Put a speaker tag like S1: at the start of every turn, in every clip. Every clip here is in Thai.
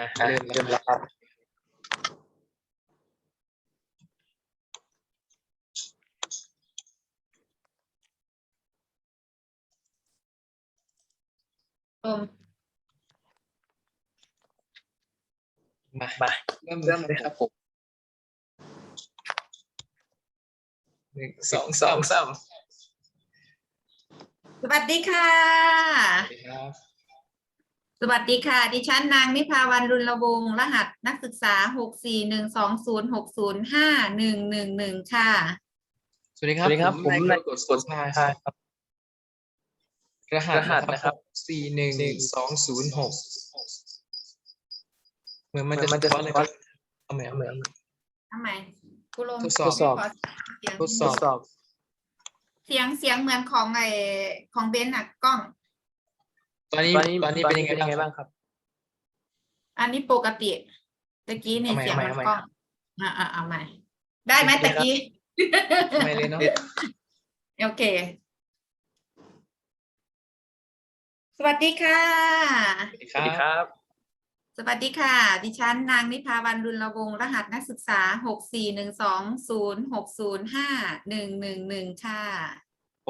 S1: อะ
S2: อะ
S1: เริ่ม
S2: เริ่ม
S1: แล้ว
S2: แล้วครับ
S3: ลม
S1: มา
S2: มา
S1: เริ่ม
S2: เริ่มเลยครับผม
S1: หนึ่งสองสามสาม
S3: สวัสดีค่ะ
S1: สวัสดีครับ
S3: สวัสดีค่ะ ดิฉันนางนิพาวันรุนละวงศ์รหัสนักศึกษาหกสี่หนึ่งสองศูนย์หกศูนย์ห้าหนึ่งหนึ่งหนึ่งค่ะ
S1: สวัสดีค
S2: ส
S1: รับ
S2: วัสดีครับ ผม
S1: นาย
S2: นาย
S1: กด
S2: ก
S1: ส
S2: ด
S1: ภา
S2: ภา
S1: ค
S2: ครับ
S1: รหัส
S2: รหัส
S1: นะ
S2: นะ
S1: ค
S2: ครั
S1: รับบสี่หนึ่งสองศูนย์หกเหมือนมันจะ
S2: มันจะ
S1: สะท้อนเลยครับเอาใหม่เอา
S2: เห
S1: ให
S2: มื
S1: ม่
S2: อน
S3: ทำไมกูลง
S1: ทดสอบ
S3: ขเสียง
S1: ทดส
S2: ท
S1: อบ
S2: ดสอบ
S3: เสียงเสียงเหมือนของไอของเบนซ์อะกล้อง
S1: ตอนนี้
S2: ตอนนี้
S1: ตอนนี้เป็นยังไงบ้างครับ
S2: บ้างครับ
S3: อันนี้ปกติตะกี้นี่
S1: เอาใหม่
S3: เสียง
S1: เอา
S3: มัน
S1: ใหม่
S3: กล้องอ่าอ่าเอาใหม่ ได้ไหมตะกี้
S1: ทำไมเลยเนาะ
S3: โอเค สวัสดีค่ะ
S1: สวัสดีครับ
S3: สวัสดีค่ะ ดิฉันนางนิพาวันรุนละวงศ์รหัสนักศึกษาหกสี่หนึ่งสองศูนย์หกศูนย์ห้าหนึ่งหนึ่งหนึ่งค่ะ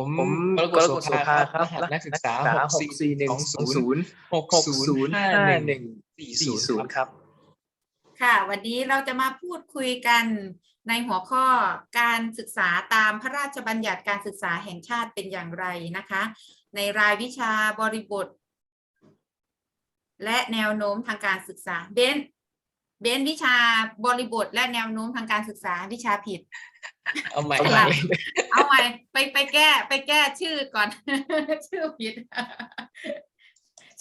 S1: ผม
S2: ผม
S1: กร
S2: ก
S1: ก
S2: ร
S1: ฎ
S2: ก
S1: โส
S2: ฎโส
S1: ภา
S2: ภา
S1: ค
S2: ค
S1: รั
S2: รั
S1: บบรหัสนักศึกษา
S2: ห
S1: ห
S2: ก
S1: ก
S2: สี่
S1: สี่
S2: หนึ่ง
S1: สอง
S2: สอง
S1: ศู
S2: ศู
S1: น
S2: น
S1: ย์
S2: ย์
S1: หก
S2: หก
S1: ศู
S2: ศู
S1: น
S2: น
S1: ย์
S2: ย์
S1: ห้า
S2: ห้า
S1: ห
S2: ห
S1: นึ่
S2: นึ่
S1: ง
S2: ง
S1: สี่
S2: สี่
S1: ศู
S2: ศู
S1: น
S2: น
S1: ย์
S2: ย์
S1: ค
S2: ครับรับ
S3: ค่ะ วันนี้เราจะมาพูดคุยกันในหัวข้อการศึกษาตามพระราชบัญญัติการศึกษาแห่งชาติเป็นอย่างไรนะคะ ในรายวิชาบริบท และแนวโน้มทางการศึกษาเบน เบนวิชาบริบทและแนวโน้มทางการศึกษาวิชาผิด
S1: เอาใหม่
S3: เอา
S1: เอา
S3: ใหม่
S1: ใหม่
S3: เอาใหม่ ไปไปแก้ ไปแก้ชื่อก่อน ชื่อผิด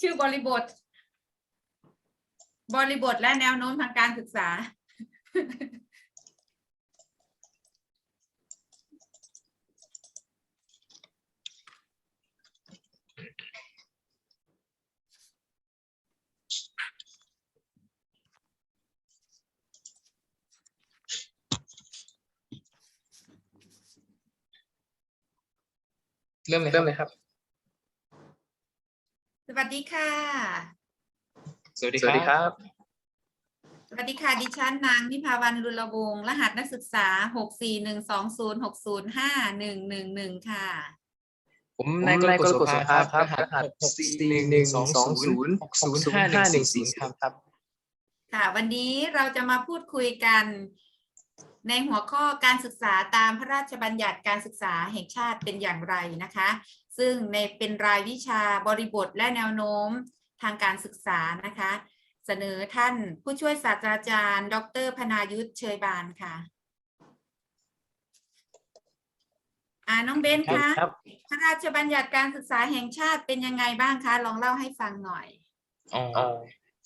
S3: ชื่อบริบท บริบทและแนวโน้มทางการศึกษา
S1: เริ่มเลยค
S2: เริ่
S1: รับ
S2: มเลยครับ
S3: สวัสดีค่ะ
S1: สวัสดี
S2: สวัสดี
S1: ค
S2: ครับ รับ
S3: สวัสดีค่ะ ดิฉันนางนิพาวันรุลวงศ์รหัสนักศึกษาหกสี่หนึ่งสองศูนย์หกศูนย์ห้าหนึ่งหนึ่งหนึ่งค่ะ
S1: ผม
S2: ผม
S1: นายกร
S2: นาย
S1: ก
S2: ก
S1: ฎ
S2: ร
S1: โส
S2: กฎโส
S1: ภา
S2: ภา
S1: ค
S2: ค
S1: รั
S2: รั
S1: บบรหัส
S2: รหัส
S1: หก
S2: สี่
S1: สี่ห
S2: ห
S1: นึ่
S2: นึ่
S1: ง
S2: ง
S1: สอง
S2: สอง
S1: ศู
S2: ศู
S1: น
S2: น
S1: ย์
S2: ย์
S1: หก
S2: ห
S1: ศู
S2: ก
S1: นย์
S2: ศูน
S1: ห้า
S2: ย์
S1: หนึ่
S2: ห้างหนึ่
S1: สี่
S2: ง
S1: ศู
S2: สี่
S1: นย์
S2: ศู
S1: ครับ
S2: นย์ครับ
S3: ค่ะ วันนี้เราจะมาพูดคุยกัน ในหัวข้อการศึกษาตามพระราชบัญญัติการศึกษาแห่งชาติเป็นอย่างไรนะคะ ซึ่งในเป็นรายวิชาบริบทและแนวโน้มทางการศึกษานะคะ เสนอท่านผู้ช่วยศาสตราจารย์ ดรพนายุทธเชยบานค่ะอ่าน้องเบนคะ
S2: ครับ
S3: พระราชบัญญัติการศึกษาแห่งชาติเป็นยังไงบ้างคะลองเล่าให้ฟังหน่อย
S1: อ๋อ
S2: อ๋อ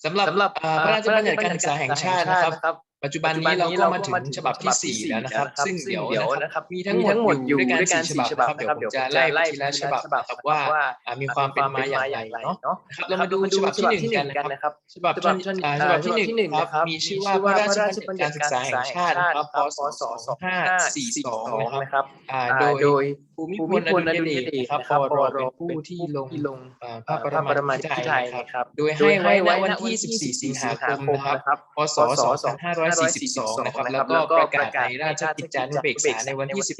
S1: สำหรับ
S2: สำหรับ
S1: อ่าพระราชบัญญัติการศึกษาแห่งชาตินะครับ ปัจจุบันนี้เราก็มาถึงฉบับที่สี่แล้วนะครับ ซึ่งเดี๋ยวนะครับมีทั้งหมดอยู่ด้วยกันสี่ฉบับนะครับเดี๋ยวผมจะไล่ไปทีละฉบับนะครับว่าอ่ามีความเป็นมาอย่างไรเนาะนะครับเรามาดูฉบับที่หนึ่งกันนะครับฉบับที่อ่าฉบับที่หนึ่งนะครับมีชื่อว่าพระราชบัญญัติการศึกษาแห่งชาตินะครับพศสองห้าสี่สองนะครับ
S2: นะครับ
S1: อ่า
S2: โด
S1: โด
S2: ย
S1: ย
S2: โดย
S1: ภูมิ
S2: ภู
S1: พ
S2: มิ
S1: ล
S2: พ
S1: อ
S2: ล
S1: ดุ
S2: อ
S1: ล
S2: ดุ
S1: ย
S2: ล
S1: เด
S2: ย
S1: ช
S2: เดช
S1: นะครับ
S2: นะครับ
S1: ป
S2: ป
S1: ร
S2: ร
S1: เป็น
S2: เป็น
S1: ผู้
S2: ผู้
S1: ที่
S2: ที่
S1: ล
S2: ล
S1: ง
S2: งลง
S1: อ่า
S2: พ
S1: พระ
S2: ระ
S1: ป
S2: ป
S1: ร
S2: ร
S1: มา
S2: มา
S1: ภิ
S2: ภิ
S1: ไธ
S2: ไธ
S1: ย
S2: ย
S1: นะ
S2: นะ
S1: ค
S2: ค
S1: รั
S2: รั
S1: บบโดย
S2: โด
S1: ให้
S2: ย
S1: ไว้
S2: ให้
S1: ณ
S2: ไว้
S1: วัน
S2: ณวัน
S1: ที่
S2: ที่
S1: 14 สิ
S2: 14
S1: ง
S2: สิ
S1: หางค
S2: หามค
S1: นะ
S2: ม
S1: ครับ
S2: นะครับ
S1: พศ
S2: พศ
S1: 2542 นะครับ แล้วก็ประกาศในราชกิจจานุเบกษาในวันที่ 19 สิ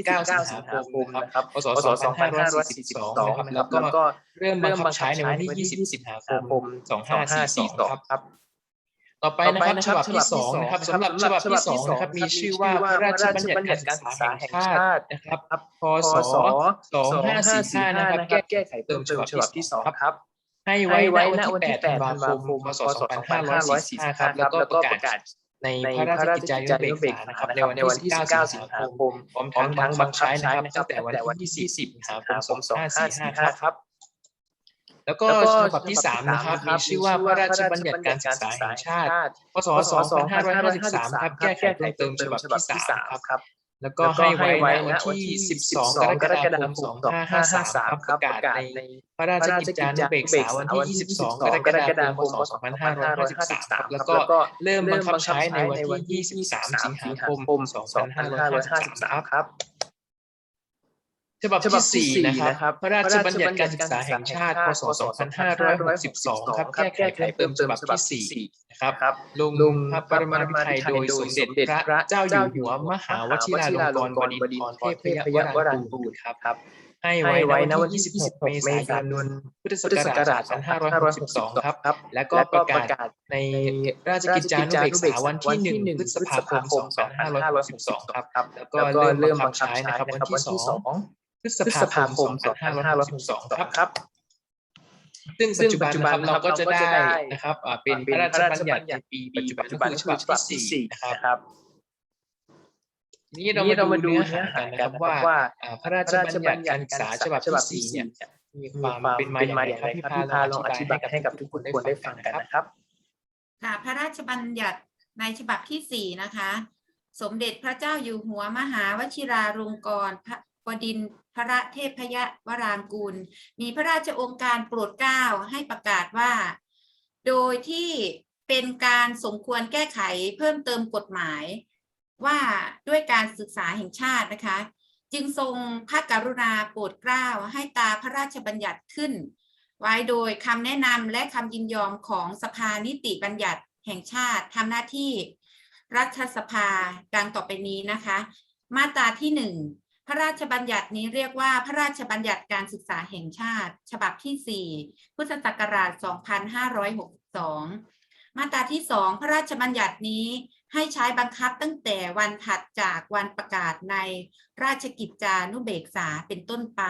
S1: งหาคมนะครับพศ2542 นะครับ แล้วก็เริ่มบังคับใช้ในวันที่ 20 สิงหาคม 2542 ครับ
S2: ครับ
S1: ต่อไปนะครับฉบับที่สองนะครับสำหรับฉบับที่สองนะครับมีชื่อว่าพระราชบัญญัติการศึกษาแห่งชาตินะครับพศ2545นะครับแก้ไขเติมฉบับที่สองครับให้ไว้ณวันที่8ธันวาคมพศ2545ครับแล้วก็ประกาศ ในพระราชกิจจานุเบกษานะครับในวันที่ 19 สิงหาคมพร้อมทั้งบังคับใช้นะครับตั้งแต่วันที่ 20 สิงหาคม 2545 ครับ แล้วก็ฉบับที่ 3 นะครับมีชื่อว่าพระราชบัญญัติการศึกษาแห่งชาติ พศ 2553 ครับแก้ไขเพิ่มเติมฉบับที่ 3 ครับ แล้วก็ให้ไว้ณวันที่ 12 กรกฎาคม 2553 ครับประกาศในพระราชกิจจานุเบกษาวันที่ 22 กรกฎาคมพศ2553ครับแล้วก็เริ่มบังคับใช้ในวันที่ 23 สิงหาคม 2553 ครับฉฉบับ
S2: ฉบับ
S1: ที่
S2: ที่
S1: สี่
S2: สี่
S1: นะครับ
S2: นะครับ
S1: พระราชบัญญัติการศึกษาแห่งชาติ พศ 2562 ครับแก้ไขเพิ่มเติมฉบับที่สี่ นะครับ
S2: ครับ
S1: ลง
S2: ลง
S1: พระปรมาภิไธยโดยสมเด็จพระเจ้าอยู่หัวมหาวชิราลงกรณ์บดินทร์เทพยวรางกูลครับ
S2: ครับ
S1: ให้
S2: ให้
S1: ไว้
S2: ไว้
S1: ใน
S2: นะ
S1: วั
S2: วันน
S1: ที่
S2: ที่
S1: 26เม
S2: 26เม
S1: ษา
S2: ษายย
S1: น
S2: น
S1: พุทธศั
S2: พุทธศั
S1: ก
S2: ก
S1: รา
S2: รา
S1: ช
S2: ช
S1: 2562 ครับ
S2: ครับ
S1: และก็
S2: และ
S1: ป
S2: ก็
S1: ระ
S2: ประ
S1: กาศ
S2: กาศ
S1: ใน
S2: ใน
S1: ราชกิจจานุเบกษาวันที่1
S2: 1
S1: พฤษภาคม2562 ครับ
S2: ครับ
S1: แล้วก็
S2: แล้วก็
S1: เริ่ม
S2: เริ่ม
S1: บั
S2: บั
S1: ง
S2: ง
S1: คั
S2: คั
S1: บบใช้
S2: ใช้
S1: นะ
S2: นะ
S1: ค
S2: ค
S1: รั
S2: รั
S1: บบวั
S2: วันน
S1: ที่
S2: ที่
S1: 2
S2: 2
S1: พฤษ
S2: พฤ
S1: ภา
S2: ษ
S1: ค
S2: ภามคม
S1: 2562 ครับ
S2: ครับ
S1: ซึ่ง
S2: ซึ่
S1: ปัจ
S2: ง
S1: จุ
S2: ปั
S1: บั
S2: จ
S1: น
S2: จุ
S1: นะ
S2: บั
S1: คนรับเราก็จะ
S2: เราก็จะ
S1: ได้
S2: ได้
S1: นะครับอ่าเป็นพ
S2: เป็น
S1: ระรา
S2: พระ
S1: ช
S2: รา
S1: บัญ
S2: ช
S1: ญั
S2: บั
S1: ติ
S2: ญญัติ
S1: ในปี
S2: ปัจจุบัน
S1: ปัจจุบัน
S2: คือ
S1: ฉ
S2: ฉ
S1: บั
S2: บั
S1: บบ
S2: ที่
S1: ที่
S2: สี่
S1: 4นะครับ
S2: นะครับ
S1: ทีนี้เรา
S2: นี่เรา
S1: มา
S2: มา
S1: ดู
S2: ดู
S1: เนื้
S2: เนื้
S1: อ
S2: อ
S1: หา
S2: หา
S1: กัน
S2: กั
S1: นะ
S2: น
S1: ครับ
S2: นะครับ
S1: ว่า
S2: ว่า
S1: อ่าพ
S2: พ
S1: ระ
S2: ระ
S1: รา
S2: รา
S1: ช
S2: ช
S1: บั
S2: บั
S1: ญ
S2: ญ
S1: ญั
S2: ญั
S1: ติ
S2: ติ
S1: กา
S2: การร
S1: ศึ
S2: ศึ
S1: ก
S2: ก
S1: ษา
S2: ษา
S1: ฉ
S2: ฉ
S1: บั
S2: บั
S1: บบที่
S2: ที่
S1: 4
S2: 4
S1: เนี่
S2: เนี่ยย
S1: มี
S2: มีความม
S1: คาวเป็
S2: เป็นน
S1: มา
S2: มา
S1: อ
S2: อย่าง
S1: ไร
S2: ไร
S1: ค
S2: ค
S1: รั
S2: รั
S1: บบพี่
S2: พี่
S1: พา
S2: พา
S1: ล
S2: ล
S1: อ
S2: องง
S1: อ
S2: อ
S1: ธิ
S2: ธิ
S1: บา
S2: บายย
S1: ให้
S2: ให้
S1: กั
S2: กั
S1: บบทุ
S2: ทุ
S1: ก
S2: ก
S1: ค
S2: คนน
S1: ได้
S2: ได้
S1: ฟั
S2: ฟั
S1: ง
S2: ง
S1: กั
S2: กันน
S1: นะ
S2: นะ
S1: ค
S2: ค
S1: รั
S2: รับบ
S3: ค่ะพระราชบัญญัติในฉบับที่สี่นะคะ สมเด็จพระเจ้าอยู่หัวมหาวชิราลงกรณ์พระบดินทร์ พระเทพยวรางกูล มีพระราชองค์การโปรดเกล้าให้ประกาศว่า โดยที่เป็นการสมควรแก้ไขเพิ่มเติมกฎหมาย ว่าด้วยการศึกษาแห่งชาตินะคะ จึงทรงพระกรุณาโปรดเกล้าให้ตาพระราชบัญญัติขึ้น ไว้โดยคำแนะนำและคำยินยอมของสภานิติบัญญัติแห่งชาติทำหน้าที่รัฐสภาดังต่อไปนี้นะคะ มาตราที่หนึ่ง พระราชบัญญัตินี้เรียกว่าพระราชบัญญัติการศึกษาแห่งชาติ ฉบับที่สี่พุทธศักราช 2562 มาตราที่สองพระราชบัญญัตินี้ให้ใช้บังคับตั้งแต่วันถัดจากวันประกาศในราชกิจจานุเบกษาเป็นต้นไป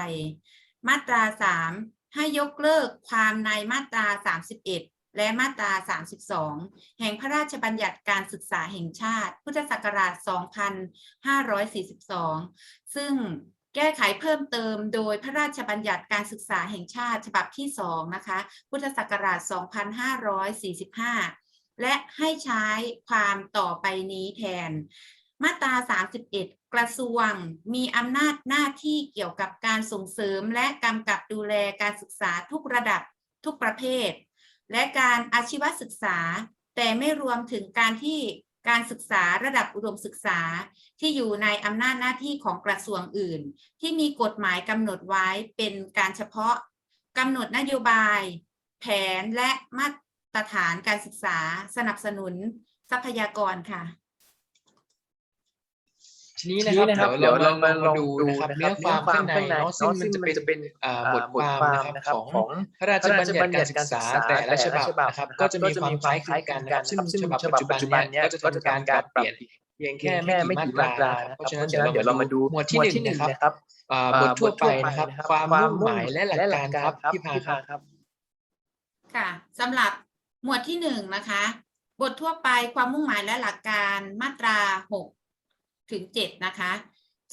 S3: มาตรา 3 ให้ยกเลิกความในมาตรา 31 และมาตรา 32 แห่งพระราชบัญญัติการศึกษาแห่งชาติ พุทธศักราช 2542 ซึ่งแก้ไขเพิ่มเติมโดยพระราชบัญญัติการศึกษาแห่งชาติฉบับที่ 2 นะคะ พุทธศักราช 2545 และให้ใช้ความต่อไปนี้แทน มาตรา 31 กระทรวงมีอำนาจหน้าที่เกี่ยวกับการส่งเสริมและกำกับดูแลการศึกษาทุกระดับทุกประเภท และการอาชีวศึกษา แต่ไม่รวมถึงการที่การศึกษาระดับอุดมศึกษาที่อยู่ในอำนาจหน้าที่ของกระทรวงอื่น ที่มีกฎหมายกำหนดไว้เป็นการเฉพาะกำหนดนโยบาย แผนและมาตรฐานการศึกษา สนับสนุนทรัพยากรค่ะ
S1: ทีนี้นะครับ
S2: ทีนี้นะครับ
S1: เดี๋ยวเรา
S2: เดี๋ยวเรา
S1: มา
S2: มา
S1: ล
S2: ล
S1: อ
S2: องง
S1: ดู
S2: ดู
S1: นะครับ
S2: นะครับ
S1: เนื้อความข้างใน
S2: เนื้อความ
S1: เนาะซึ่ง
S2: ข้างใน
S1: มันจะเป็น
S2: เนาะซึ่งมันจะเป็น
S1: อ่า
S2: อ่า
S1: บทความ
S2: บทความ
S1: นะครับ
S2: นะครับ
S1: ของ
S2: ของ
S1: พระราชบัญญัติการศึกษา
S2: พระราชบัญญัติการศึกษา
S1: แต่ละฉบับ
S2: แต่ละฉบับ
S1: นะครับ
S2: นะครับ
S1: ก็จะมีความคล้ายคลึงกันนะครับซึ่งฉบับปัจจุบันเนี้ยก็จะทำการปรับเปลี่ยนเพียงแค่ไม่กี่มาตรานะครับเพราะฉะนั้นเดี๋ยวเรามาดูหมวดที่หนึ่งนะครับอ่าบททั่วไปนะครับ ความมุ่งหมายและหลักการครับพี่พาครับ
S2: ครับ
S3: ค่ะสำหรับหมวดที่หนึ่งนะคะ บททั่วไปความมุ่งหมายและหลักการมาตราหก ถึงเจ็ดนะคะ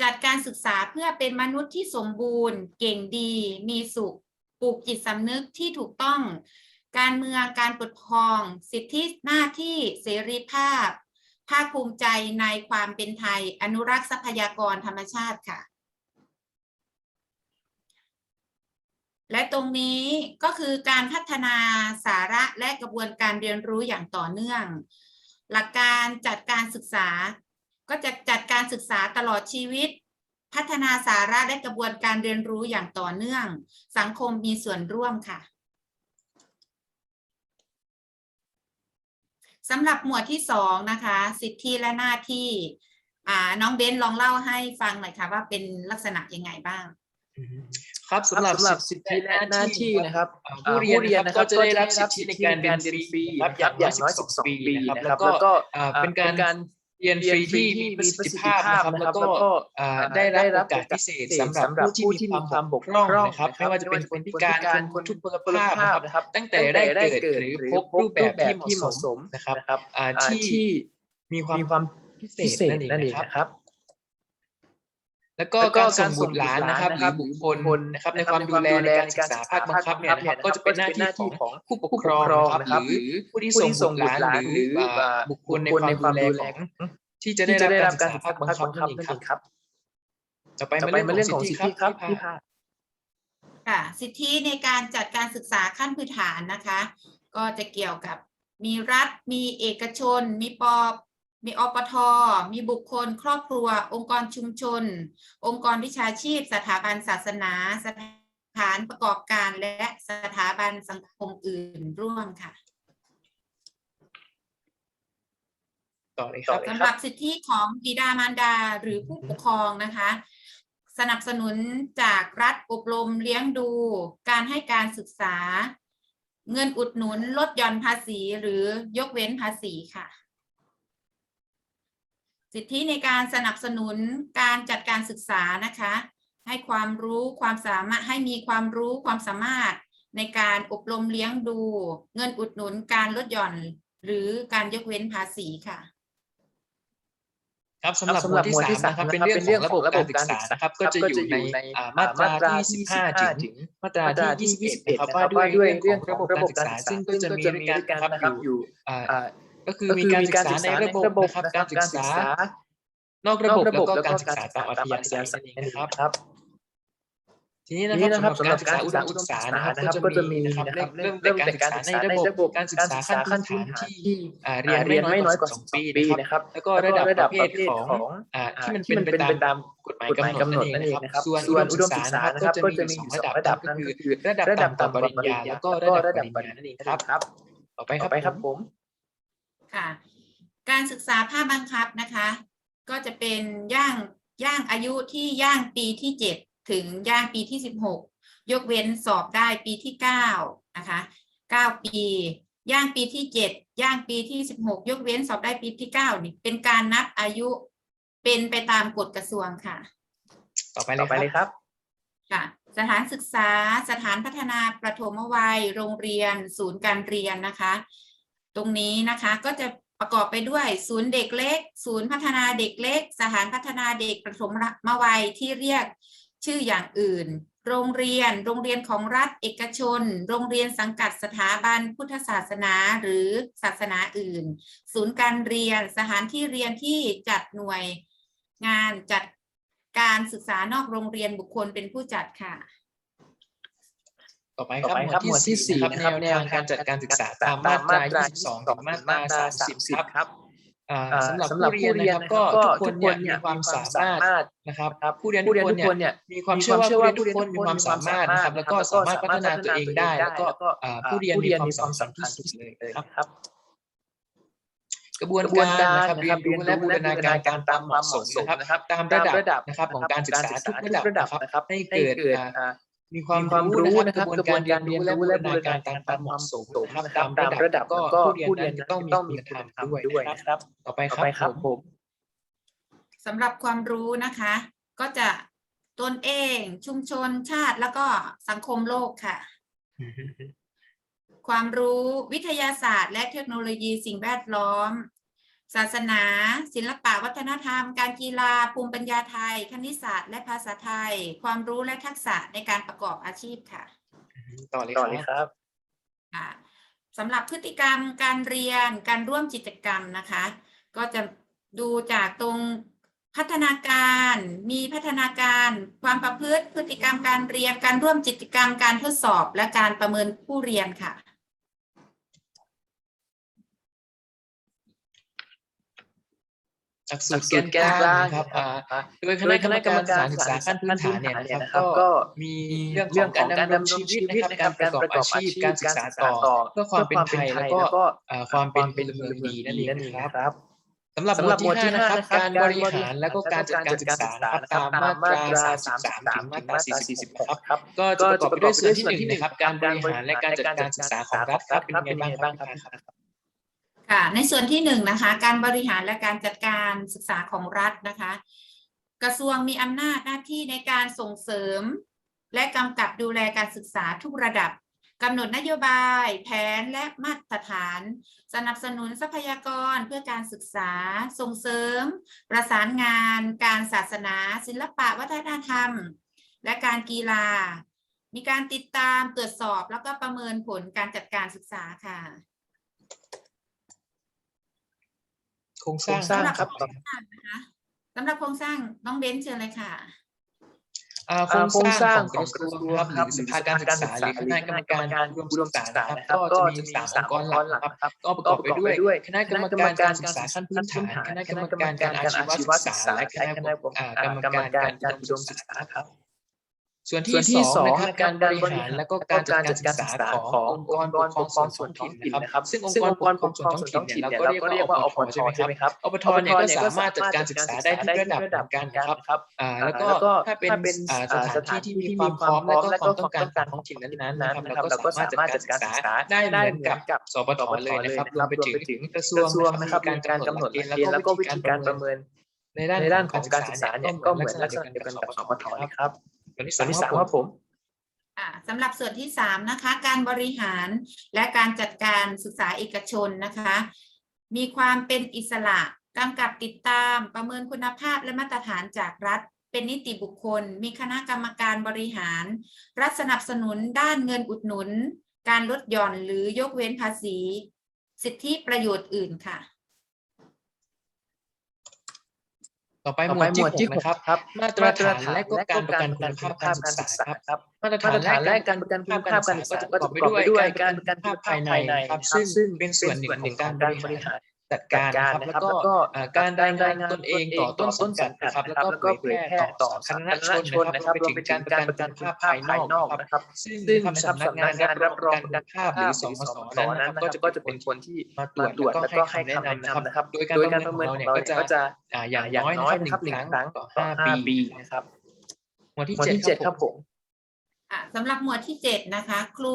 S3: จัดการศึกษาเพื่อเป็นมนุษย์ที่สมบูรณ์ เก่งดี มีสุข ปลูกจิตสำนึกที่ถูกต้อง การเมืองการปกครอง สิทธิหน้าที่เสรีภาพ ภาคภูมิใจในความเป็นไทย อนุรักษ์ทรัพยากรธรรมชาติค่ะและตรงนี้ก็คือการพัฒนาสาระและกระบวนการเรียนรู้อย่างต่อเนื่อง หลักการจัดการศึกษา ก็จะจัดการศึกษาตลอดชีวิต พัฒนาสาระและกระบวนการเรียนรู้อย่างต่อเนื่อง สังคมมีส่วนร่วมค่ะสำหรับหมวดที่สองนะคะ สิทธิและหน้าที่อ่าน้องเบนลองเล่าให้ฟังหน่อยค่ะว่าเป็นลักษณะยังไงบ้าง
S1: ครับสำหรับ
S2: สำหรับสิทธิและหน้าที่นะครับ
S1: อ่าผู้เรียนนะครับก็จะได้รับสิทธิในการเรียนฟรีนะครับอย่างน้อย12 ปีนะครับแล้วก็อ่าเป็นการ เรียนฟรีที่มีประสิทธิภาพนะครับแล้วก็อ่าได้รับโอกาสพิเศษสำหรับผู้ที่มีความบกพร่องนะครับไม่ว่าจะเป็นคนพิการคนทุพพลภาพนะครับตั้งแต่แรกเกิดหรือพบรูปแบบที่เหมาะสมนะครับอ่าที่มีความ
S2: มีความ
S1: พิเศ
S2: พิ
S1: ษ
S2: เศษ
S1: นั่นเอง
S2: นั่นเอง
S1: นะครับ
S2: นะครับ
S1: แล้วก็การส่งบุตรหลานนะครับหรือบุคคลนะครับในความดูแลในการศึกษาภาคบังคับเนี่ยนะครับก็จะเป็นหน้าที่ของผู้ปกครองนะครับหรือผู้ที่ส่งบุตรหลานหรืออ่าบุคคลในความดูแลของที่จะได้รับการศึกษาภาคบังคับนั่นเองครับต่อไป
S2: ต่อ
S1: มา
S2: ไป
S1: เรื่อง
S2: มา
S1: ข
S2: เรื่
S1: อ
S2: องง
S1: สิ
S2: ข
S1: ท
S2: อง
S1: ธิ
S2: สิท
S1: ครั
S2: ธิ
S1: บ
S2: ครับ
S1: พี่
S2: พี่
S1: พา
S2: ภาค
S3: ค่ะสิทธิในการจัดการศึกษาขั้นพื้นฐานนะคะ ก็จะเกี่ยวกับมีรัฐมีเอกชน มีปอ มีอปท มีบุคคล ครอบครัว องค์กรชุมชน องค์กรวิชาชีพ สถาบันศาสนา สถานประกอบการและสถาบันสังคมอื่นร่วมค่ะ
S1: ต่อเลยครับ
S3: สำหรับสิทธิของบิดามารดาหรือผู้ปกครองนะคะ สนับสนุนจากรัฐอบรมเลี้ยงดู การให้การศึกษา เงินอุดหนุนลดหย่อนภาษีหรือยกเว้นภาษีค่ะ สิทธิในการสนับสนุนการจัดการศึกษานะคะ ให้ความรู้ความสามารถให้มีความรู้ความสามารถในการอบรมเลี้ยงดู เงินอุดหนุนการลดหย่อน หรือการยกเว้นภาษีค่ะ
S1: ครับสำหรับหมวดที่สามนะครับเป็นเรื่องของระบบการศึกษานะครับ ก็จะอยู่ในอ่ามาตราที่สิบห้าถึงมาตราที่ยี่สิบเอ็ดนะครับว่าด้วยเรื่องของระบบการศึกษาซึ่งก็จะมีด้วยกันนะครับอยู่อ่า ก็คือมีการศึกษาในระบบนะครับการศึกษานอกระบบแล้วก็การศึกษาตามอัธยาศัยนั่นเองนะครับ
S2: ครับ
S1: ทีนี้นะครับสำหรับการศึกษาอุดมศึกษานะครับก็จะมีนะครับเริ่มเริ่มจากการศึกษาในระบบการศึกษาขั้นพื้นฐานที่อ่าเรียนไม่น้อยกว่าสองปีนะครับ แล้วก็ระดับประเภทของอ่าที่มันเป็นไปตามกฎหมายกำหนดนั่นเองนะครับ ส่วนอุดมศึกษานะครับก็จะมีอยู่สองระดับนั่นก็คือระดับต่ำต่ำปริญญาแล้วก็ระดับปริญญานั่นเองครับ
S2: ครับ
S1: ต่อไปค
S2: ต่
S1: รั
S2: อบไปครับผม
S3: ค่ะ การศึกษาภาคบังคับนะคะ ก็จะเป็นย่างย่างอายุที่ย่างปีที่เจ็ดถึงย่างปีที่สิบหกยกเว้นสอบได้ปีที่เก้านะคะเก้าปี ย่างปีที่เจ็ดย่างปีที่สิบหกยกเว้นสอบได้ปีที่เก้านี่เป็นการนับอายุเป็นไปตามกฎกระทรวงค่ะ
S1: ต่อไป
S2: ต่อไป
S1: เล
S2: เลยย
S1: ค
S2: ครับรับ
S3: ค่ะสถานศึกษาสถานพัฒนาประถมวัย โรงเรียน ศูนย์การเรียนนะคะ ตรงนี้นะคะก็จะประกอบไปด้วยศูนย์เด็กเล็ก ศูนย์พัฒนาเด็กเล็ก สถานพัฒนาเด็กประถมวัยที่เรียกชื่ออย่างอื่น โรงเรียน โรงเรียนของรัฐเอกชน โรงเรียนสังกัดสถาบันพุทธศาสนาหรือศาสนาอื่น ศูนย์การเรียน สถานที่เรียนที่จัดหน่วยงานจัดการศึกษานอกโรงเรียนบุคคลเป็นผู้จัดค่ะ
S1: ต่อไปครับ
S2: ต่อไป
S1: หม
S2: ครับ
S1: วดที่สี่
S2: หมวดที่สี่
S1: นะครับ
S2: นะครับ
S1: แนวทางการจัดการศึกษาตามมาตรา22ถึงมาตรา30ครับอ่า
S2: อ่า
S1: สำหรับ
S2: สำหรับ
S1: ผู้เรียนนะครับก็ทุกคนเนี่ยมี
S2: ทุก
S1: ความสามารถ
S2: ถ
S1: นะครับ
S2: ครับ
S1: ผู้เรียน
S2: ผู้
S1: ทุก
S2: เรียน
S1: คน
S2: ทุก
S1: เนี่ย
S2: คนเนี่ย
S1: มีความเชื่อว่าผู้เรียนทุกคนมีความสามารถนะครับแล้วก็สามารถพัฒนาตัวเองได้ แล้วก็อ่าผู้เรียนมีความสำคัญที่สุดเลยครับ
S2: ครับ
S1: กระบวนการนะครับเรียนรู้และบูรณาการการตามเหมาะสมนะครับ ตามระดับนะครับของการศึกษาทุกระดับนะครับให้เกิดอ่า มีความ
S2: ความรู้
S1: รู้นะ
S2: นะ
S1: ค
S2: ค
S1: รั
S2: รั
S1: บบกระบวนการเรียนรู้และบูรณาการตามความเหมาะสมนะครับตามระดับก็ผู้เรียนจะต้องมีคุณธรรมด้วยนะครับ ต่อไป
S2: ต่อ
S1: ครับ
S2: ไปครับ
S1: ผม
S2: ผม
S3: สำหรับความรู้นะคะ ก็จะตนเองชุมชนชาติแล้วก็สังคมโลกค่ะ ความรู้วิทยาศาสตร์ และเทคโนโลยีสิ่งแวดล้อม ศาสนา ศิลปะวัฒนธรรม การกีฬาภูมิปัญญาไทย คณิตศาสตร์ และภาษาไทย ความรู้และทักษะในการประกอบอาชีพค่ะ
S1: ต่อเลย
S2: ต่อ
S1: ค
S2: เลย
S1: รับ
S2: ครับ
S3: ค่ะสำหรับพฤติกรรมการเรียนการร่วมกิจกรรมนะคะ ก็จะดูจากตรงพัฒนาการมีพัฒนาการ ความประพฤติพฤติกรรมการเรียนการร่วมกิจกรรมการทดสอบ และการประเมินผู้เรียนค่ะ
S1: จากสูตรแกนกลางนะครับอ่าโดยคณะกรรมการสถานศึกษาขั้นพื้นฐานเนี่ยนะครับก็มีเรื่องของการดำรงชีวิตนะครับการประกอบอาชีพการศึกษาต่อเพื่อความเป็นไทยแล้วก็อ่าความเป็นพลเมืองดีนั่นเองนะครับสำหรับหมวดที่ห้านะครับการบริหารและก็การจัดการศึกษานะครับตามมาตรา33ถึงมาตรา46นะครับ
S2: ครับ
S1: ก็จะประกอบไปด้วยส่วนที่หนึ่งนะครับการบริหารและการจัดการศึกษาของรัฐครับเป็นยังไงบ้างครับ
S3: ค่ะในส่วนที่หนึ่งนะคะ การบริหารและการจัดการศึกษาของรัฐนะคะ กระทรวงมีอำนาจหน้าที่ในการส่งเสริม และกำกับดูแลการศึกษาทุกระดับกำหนดนโยบาย แผนและมาตรฐาน สนับสนุนทรัพยากรเพื่อการศึกษา ส่งเสริม ประสานงาน การศาสนา ศิลปะวัฒนธรรม และการกีฬา มีการติดตามตรวจสอบแล้วก็ประเมินผลการจัดการศึกษาค่ะ
S1: โครงสร้าง
S2: สร้างครับ
S3: นะคะสำหรับโครงสร้างน้องเบนเชิญเลยค่ะ
S1: โครงสร้างของกระทรวงครับห
S2: รื
S1: อสภาการศึกษาหรือคณะกรรมการการรวมรวมศึกษาครับก็จะมีสามองค์กรหลักครับก็ประกอบไปด้วยคณะกรรมการการศึกษาขั้นพื้นฐานคณะกรรมการการอาชีวศึกษาและคณะกรรมการการอุดมศึกษาครับ ส่วนที่
S2: ส
S1: อ
S2: ง
S1: นะครับการบริหา
S2: ร
S1: และก็กา
S2: ร
S1: จัดกา
S2: ร
S1: ศึกษาขอ
S2: ง
S1: อ
S2: ง
S1: ค์กรปกครอ
S2: ง
S1: ส่ว
S2: น
S1: ท้อ
S2: ง
S1: ถิ่น
S2: นะ
S1: ครับ ซึ่งอ
S2: ง
S1: ค์กรปกครอ
S2: ง
S1: ส่ว
S2: น
S1: ท้อ
S2: ง
S1: ถิ่นเนี่
S2: ย
S1: เราก็เรียกว่าอป
S2: ท
S1: ใช่ไหมครั
S2: บ
S1: อปทเนี่ยก็สามารถจัดการศึกษาได้ทุกระดับการครับแล้วก็ถ้าเป็นสถานที่ที่มีความพร้อมและก็ความต้องการของท้องถิ่นนั้นๆนะครับเราก็สามารถจัดการศึกษาได้เหมือนกับสปทเลยนะครับเราไปถึงกระทรวงนะครับการกำหนดเกณฑ์แล้วก็วิธีการประเมินในด้านขอ
S2: ง
S1: กา
S2: ร
S1: ศึกษาเนี่
S2: ย
S1: ก็เหมือ
S2: น
S1: ลักษณะเดีย
S2: ว
S1: กั
S2: น
S1: กับสปทนะครับ ส่นที่
S2: สาม
S1: ครัผ
S2: ม
S3: สำหรับส่วนที่สามนะคะ การบริหารและการจัดการศึกษาเอกชนนะคะ มีความเป็นอิสระกำกับติดตามประเมินคุณภาพและมาตรฐานจากรัฐ เป็นนิติบุคคล มีคณะกรรมการบริหาร รัฐสนับสนุนด้านเงินอุดหนุน การลดหย่อนหรือยกเว้นภาษี สิทธิประโยชน์อื่นค่ะ
S1: ต่อไปหมวดที่หกนะครับ มาตรฐานและก็
S2: การ
S1: ป
S2: ระ
S1: กั
S2: น
S1: คุ
S2: ณ
S1: ภาพกา
S2: ร
S1: ศึกษาครับ มาตรฐานและ
S2: การประกันคุณภาพ
S1: กา
S2: รศึกษาก็
S1: จะประกอบไปด้วยการประกันภาพภายในครับซึ่งเป็นส่วนหนึ่งของการบริหาร จัดการนะครับแล้วก็การรายงานตนเองต่อต้นสังกัดครับแล้วก็เผยแพร่ต่อคณะชนนะครับไปถึงการประกันภาพภายนอกนะครับซึ่งสำนักงา
S2: น
S1: รับรอ
S2: ง
S1: กา
S2: ร
S1: ภาพหรื
S2: อ
S1: ส
S2: ส
S1: สนั้น
S2: ก็
S1: จะก็จะเป็
S2: น
S1: ค
S2: น
S1: ที่มา
S2: ตรวจ
S1: แล้
S2: ว
S1: ก็ให้คำแนะ
S2: นำนะ
S1: ครับ โดยการประเมิน
S2: เนี่
S1: ยก็จะอย่างน้อย
S2: นะ
S1: ครับห
S2: นึ่
S1: งครั้งต่อห้าปี
S2: นะครับ
S1: หมวดที่เจ็ดครับผม
S3: สำหรับหมวดที่เจ็ดนะคะ ครู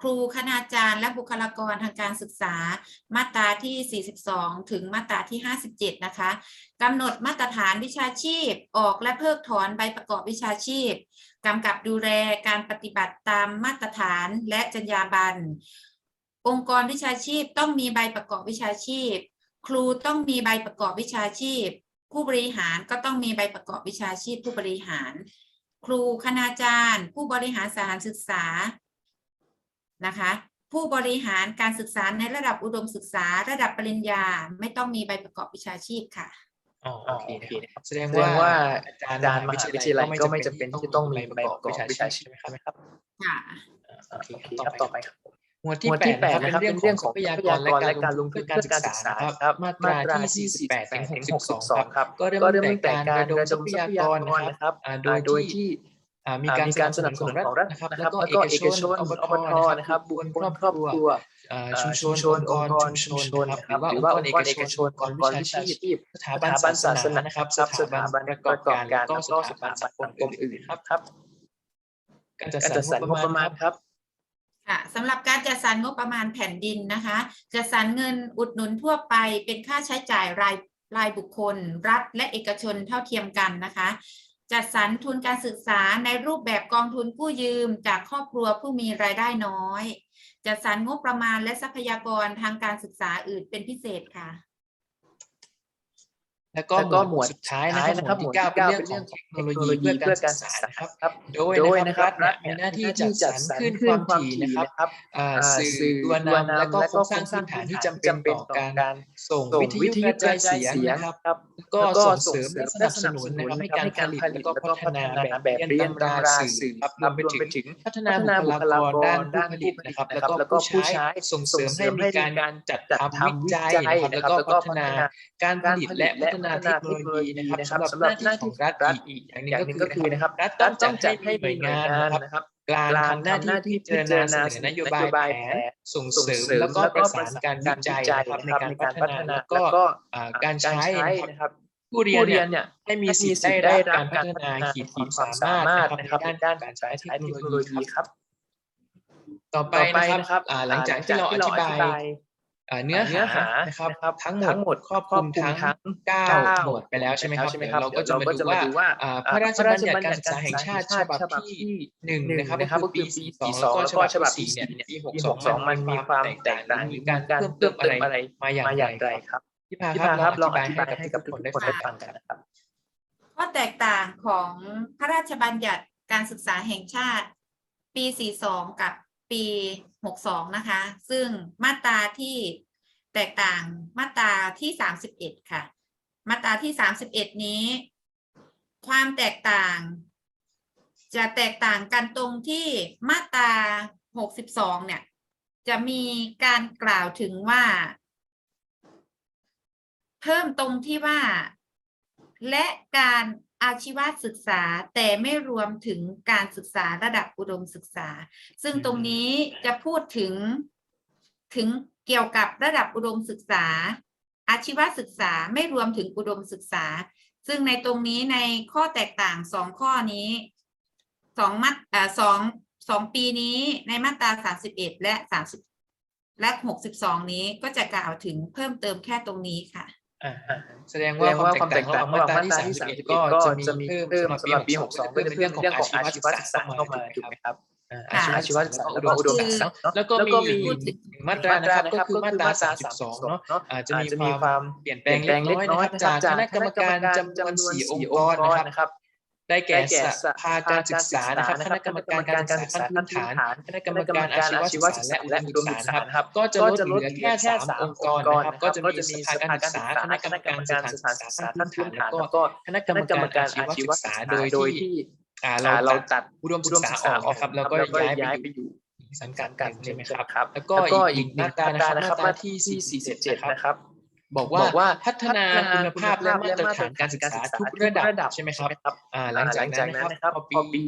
S3: ครูคณาจารย์ และบุคลากรทางการศึกษามาตราที่ 42 ถึงมาตราที่ 57 นะคะกำหนดมาตรฐานวิชาชีพ ออกและเพิกถอนใบประกอบวิชาชีพกำกับดูแลการปฏิบัติตามมาตรฐานและจรรยาบรรณองค์กรวิชาชีพต้องมีใบประกอบวิชาชีพ ครูต้องมีใบประกอบวิชาชีพ ผู้บริหารก็ต้องมีใบประกอบวิชาชีพผู้บริหาร ครูคณาจารย์ ผู้บริหารสถานศึกษา นะคะ ผู้บริหารการศึกษาในระดับอุดมศึกษาระดับปริญญาไม่ต้องมีใบประกอบวิชาชีพค่ะ
S1: โอเคครับแสดงว่าอาจารย์มหาวิทยาลัยก็ไม่จำเป็
S2: น
S1: ที่ต้อ
S2: ง
S1: มีใบป
S2: ระ
S1: กอบวิชา
S2: ชี
S1: พใช่ไหมครับ
S3: ค่ะ
S1: โอเค
S2: ครับต่อไปครับ
S1: หมวดที่แปดนะครับเป็นเรื่องข
S2: อ
S1: งพยากรและการลงทุน
S2: การ
S1: ศึกษาครับมาตราที่48ถึง62ครับก็เริ่มงแต่กา
S2: รระ
S1: ดมทรัพยา
S2: ก
S1: รนะครับโดยที่ มีการสนับสนุ
S2: น
S1: ของรัฐนะครับแล้วก็เอ
S2: ก
S1: ชนอบตนะครับบุค
S2: ค
S1: ลครอบครัวชุมชน
S2: อง
S1: ค์
S2: ก
S1: ร
S2: ชุ
S1: มชน
S2: ห
S1: รื
S2: อ
S1: ว่าอ
S2: ง
S1: ค์กรเอ
S2: ก
S1: ชนองค์กรวิชา
S2: ชี
S1: พสถาบันศาสนา
S2: นะ
S1: ครับสถาบันประกอบ
S2: กา
S1: รแล้
S2: วก็สถาบันสังคม
S1: อื่นครับ
S2: ครับ
S1: การจัดสรรงบประมาณครับ
S3: สำหรับการจัดสรรงบประมาณแผ่นดินนะคะ จัดสรรเงินอุดหนุนทั่วไปเป็นค่าใช้จ่ายรายรายบุคคล รัฐและเอกชนเท่าเทียมกันนะคะ จัดสรรทุนการศึกษาในรูปแบบกองทุนกู้ยืมจากครอบครัวผู้มีรายได้น้อย จัดสรรงบประมาณและทรัพยากรทางการศึกษาอื่นเป็นพิเศษค่ะ
S1: แล้วก็หมวดสุดท้า
S2: ย
S1: นะครับหมวดที่
S2: 9
S1: เป็
S2: น
S1: เรื่อ
S2: ง
S1: ขอ
S2: ง
S1: เทคโน
S2: โล
S1: ยีเพื่อการศึก
S2: ษา
S1: นะครับ โดยนะครับ
S2: รั
S1: ฐมีหน้าที่จัดสรรขึ้น
S2: ค
S1: วามถี่นะครับสื่อตัวนำและก็โครงสร้างฐานที่จำเป็นต่อการส่งวิทยุกระจายเสียงนะครับก็ส่งเสริม
S2: และ
S1: สนับสนุนให้การผลิตและก็พัฒนาแบบเรียนตำราสื่อครับรวมไปถึงพัฒนาบุคลากรด้านผู้ผลิตนะครับ แล้วก็ผู้ใช้ส่งเสริมให้มีการจัดทำวิจัยนะครับแล้วก็พัฒนาการผลิตและพัฒนาเทคโนโลยีนะครับสำหรับหน้าที่ของรัฐอีกอย่างหนึงก็คือนะครับรัฐต้องจัดให้หน่วยงานนะครับกลางทำหน้าที่พิจารณาเสนอนโยบายแผนส่งเสริมแล้วก็ประสานการวิจัยนะครับในการพัฒนาแล้วก็อ่าการใช้นะครับผู้เรียนเนี่ยให้มีสิทธิ์ได้รับการพัฒนาขีดความสามารถนะครับในด้านการใช้เทคโนโลยีครับ ต่อไปนะครับอ่าหลังจากที่เราอธิบายอ่า เนื้อหานะครับทั้งหมดครอบคลุมทั้งเก้าหมวดไปแล้วใช่ไหมครับเดี๋ยวเราก็จะมาดูว่าอ่าพระราชบัญญัติการศึกษาแห่งชาติฉบับที่หนึ่งนะครับก็คือปีสี่สองแล้วก็ฉบับที่สี่เนี่ยปีหกสองมันมีความแตกต่างมีการเพิ่มเติมอะไรมาอย่างไรครับพี่พาครับลองอธิบายให้กับทุกคนได้ฟังกันนะครับ
S3: ข้อแตกต่างของพระราชบัญญัติการศึกษาแห่งชาติ ปี 42 กับ ปี 62 นะคะ ซึ่งมาตราที่แตกต่างมาตราที่ 31 ค่ะ มาตราที่ 31 นี้ ความแตกต่าง จะแตกต่างกันตรงที่มาตรา 62 เนี่ย จะมีการกล่าวถึงว่า เพิ่มตรงที่ว่า และการ อาชีวศึกษาแต่ไม่รวมถึงการศึกษาระดับอุดมศึกษา ซึ่งตรงนี้จะพูดถึงถึงเกี่ยวกับระดับอุดมศึกษา อาชีวศึกษาไม่รวมถึงอุดมศึกษา ซึ่งในตรงนี้ในข้อแตกต่างสองข้อนี้สองมัดสองสองปีนี้ในมาตราสามิบเอ็ดและสามิบและหกสิบสองนี้ก็จะกล่าวถึงเพิ่มเติมแค่ตรงนี้ค่ะ
S1: แสดงว่า
S2: ความ
S1: แตกต่า
S2: ง
S1: ระหว่างมาตราที่สาม
S2: สิ
S1: บก็จะมีเพิ่มสำหรับปีหกสอ
S2: ง
S1: เป็
S2: น
S1: เรื่อ
S2: ง
S1: ขอ
S2: ง
S1: อาชีวศึกษาเข้ามาถูกไหมครับอาชีวศึกษาอุดม
S2: อุ
S1: ดม
S2: ศึก
S1: ษาแล้วก็มี
S2: มา
S1: ตรานะครับก็คือมาตราสามสิบสองเนาะอาจจะมีความเปลี่ยนแปลงเล็กน้อยนะครับจากคณะ
S2: กรรมการจำนวนสี่องค์กร
S1: นะครับ ได้แก่สภาการศึกษานะครับคณะกรรมการการศึกษารพื้นฐานคณะกรรมการอาชีวศึกษาและอุดมศึกษาครับก็จะลดเหลือแค่สามองค์กรนะครับก็จะมีสภาการศึกษาคณะกรรมการสถานศึกษารพื้นฐานแล้วก็คณะกรรมการอาชีวศึกษาโดยที่
S2: เรา
S1: ตัดอุดมศึกษาออกครับแล้วก็ย้ายไปอยู่สังกัดกันใช่ไหมครับ แล้วก็อีกมาตานะครับหน้าที่447นะครับ บอกว่าพัฒนาคุณภาพและมาตรฐานการศึกษาทุกระดับใช่ไหมครับหลังจากนั้นครับพอปี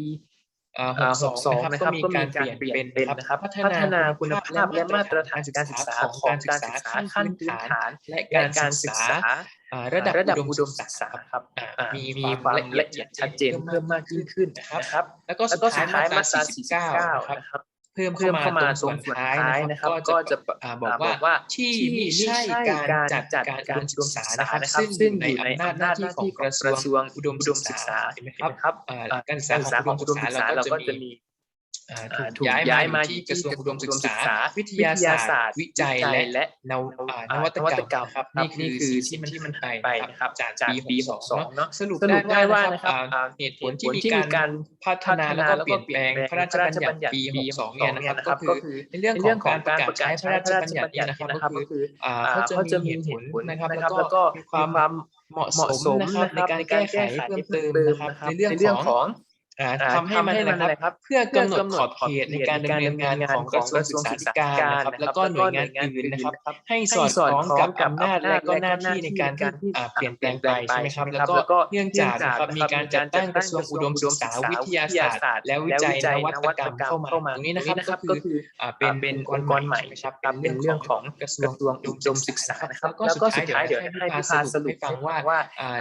S1: ห
S2: กส
S1: อ
S2: ง
S1: นะครับก็มีการเปลี่ยน
S2: เป็นนะ
S1: ครับพัฒนาคุ
S2: ณ
S1: ภาพและมาตรฐา
S2: น
S1: กา
S2: ร
S1: ศึกษาขอ
S2: ง
S1: กา
S2: ร
S1: ศึกษา
S2: ขั้น
S1: พื้นฐาน
S2: และ
S1: การศึกษาระดับ
S2: ระดับ
S1: อุดมศึกษาครับมี
S2: มี
S1: ความละเอียดชัดเจนเพิ่มมา
S2: ก
S1: ขึ้น
S2: นะ
S1: ครับ แล้วก็
S2: สุดท้า
S1: ยมา
S2: ตรา
S1: 49นะ
S2: ครับ พิ่
S1: มเข้า
S2: มา
S1: ตร
S2: ง
S1: ส่ว
S2: น
S1: ท้า
S2: ย
S1: นะครับ ก็จะ
S2: บอ
S1: ก
S2: ว่าที่
S1: ไม่
S2: ใช่กา
S1: รจัดการ
S2: การ
S1: ศึกษานะครับซึ่ง
S2: อยู่ใน
S1: อำนาจหน้าที่ของกระทรวงอุดมศึกษาเห็นไหมครับการศึกษาขอ
S2: ง
S1: อุดมศึกษาเราก็จะมี ถู
S2: ก
S1: ย้ายมาที่กระทรวงอุดมศึกษา
S2: วิท
S1: ยาศาสต
S2: ร์
S1: วิจัยและนวัตกรรมครับนี่คือที่มัน
S2: ที่มัน
S1: ไปนะครับจาก
S2: ปีหกส
S1: อ
S2: ง
S1: เนาะสรุปได้ว่านะครับเหตุผลที่มีการพัฒนาแล้วก็เปลี่ยนแปลงพระราชบัญญัติปีหกสองเนี่ยนะครับก็คือในเรื่องของการประกาศใช้พระราชบัญญัตินะครับก็คือเขาจะมีเหตุผลนะครับแล้วก็ความเหมาะสมนะครับในการแก้ไขเพิ่ม
S2: เติ
S1: มนะครับในเรื่องขอ
S2: ง
S1: ทำให้มัน
S2: นะ
S1: ครับ เพื่อกำหนดขอบเขตในการดำเนินงานของกระทรวงศึกษาธิการนะครับแล้วก็หน่วยงานอื่นนะครับ ให้สอดคล้องกับอำนาจและก็หน้าที่ในการเปลี่ยนแปลงไปใช่ไหมครับ แล้วก็เนื่องจากมีการจัดตั้งกระทรวงอุดมศึกษาวิทยาศาสตร์ และวิจัยนวัตกรรมเข้ามาตรงนี้นะครับก็คือเป็นองค์กรใหม่ครับเป็นเรื่องของกระทรวงอุดมศึกษานะครับแล้วก็สุดท้ายเดี๋ยวให้พิพาสรุปฟังว่า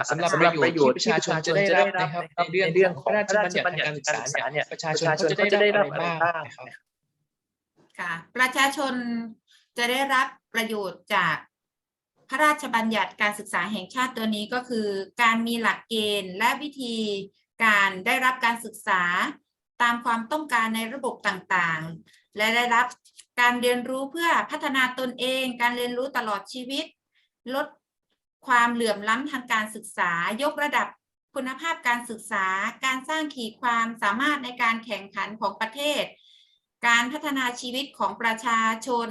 S1: สำหรับประโยชน์ที่ประชาชนจะได้รับนะครับในเรื่องของพระราชบัญญัติัญญัติการศึกษาเนี่ยประชาชนจะได้รับอะไรบ้างค่ะ
S3: ประชาชนจะได้รับประโยชน์จากพระราชบัญญัติการศึกษาแห่งชาติตัวนี้ก็คือ การมีหลักเกณฑ์และวิธีการได้รับการศึกษาตามความต้องการในระบบต่างๆ และได้รับการเรียนรู้เพื่อพัฒนาตนเอง การเรียนรู้ตลอดชีวิต ลดความเหลื่อมล้ำทางการศึกษา ยกระดับ คุณภาพการศึกษา การสร้างขีดความสามารถในการแข่งขันของประเทศ การพัฒนาชีวิตของประชาชน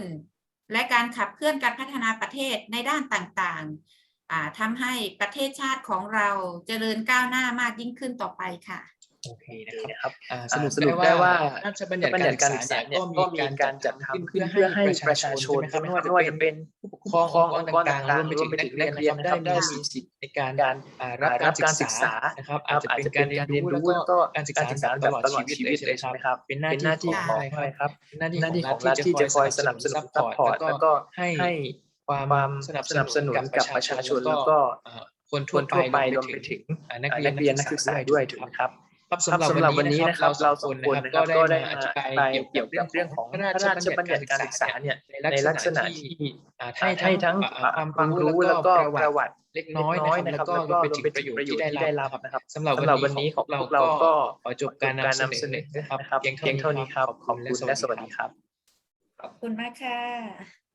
S3: และการขับเคลื่อนการพัฒนาประเทศในด้านต่างๆทำให้ประเทศชาติของเราเจริญก้าวหน้ามากยิ่งขึ้นต่อไปค่ะ
S1: โอเคนะครับ
S2: สรุปสรุปได้
S1: ว่า
S2: น่า
S1: จะเป็นอย่างการศึกษาเนี่ยก็มีการจัดทำขึ้น
S2: เพื่อให้ป
S1: ระ
S2: ชา
S1: ช
S2: นไม่ว่าจะเป็
S1: นผู้ปกครององค์กรต่างๆรวมไปถึงนักเรียนได้มีสิทธิในการ
S2: รั
S1: บการศึกษานะครับอาจจะเป็นการเรียนรู้แล้วก็การศึกษาตลอดชีวิตเลยใช่ไหมครับเป็นหน้าที่ของใครครับหน้าที่ขอ
S2: ง
S1: รัฐที่จะคอ
S2: ย
S1: สนับสนุ
S2: น
S1: ซัพ
S2: พ
S1: อร์ตแล้
S2: ว
S1: ก็ให้ความสนับส
S2: นุ
S1: นกับป
S2: ระ
S1: ชา
S2: ช
S1: นแล้
S2: ว
S1: ก็คนทั่วไปรวมไปถึงนักเรียน
S2: นั
S1: กศึกษาด้ว
S2: ย
S1: ถูกไหมครับ ครับสำหรับวันนี้
S2: นะ
S1: ครับเราสอ
S2: ง
S1: ค
S2: นนะ
S1: ครับก็ได้อธิบา
S2: ย
S1: เกี่ย
S2: ว
S1: กับเรื่อ
S2: ง
S1: ขอ
S2: ง
S1: พระ
S2: รา
S1: ชบัญ
S2: ญั
S1: ติการศึ
S2: กษาเนี่
S1: ย
S2: ในลั
S1: กษ
S2: ณะ
S1: ที่ให้ทั้ง
S2: ความ
S1: รู้แล้
S2: ว
S1: ก็ป
S2: ระ
S1: วัติเล็กน้อย
S2: นะ
S1: ครับแล้วก็เป็น
S2: ประโยชน์ที่ได้
S1: รับนะครับสำหรับวั
S2: นนี้
S1: ข
S2: อง
S1: เราก็ขอจบการนำเสนอนะครับเพียงเท่านี้ครับขอบคุณและสวัสดีค
S2: รับ
S3: ขอบคุณมากค่ะ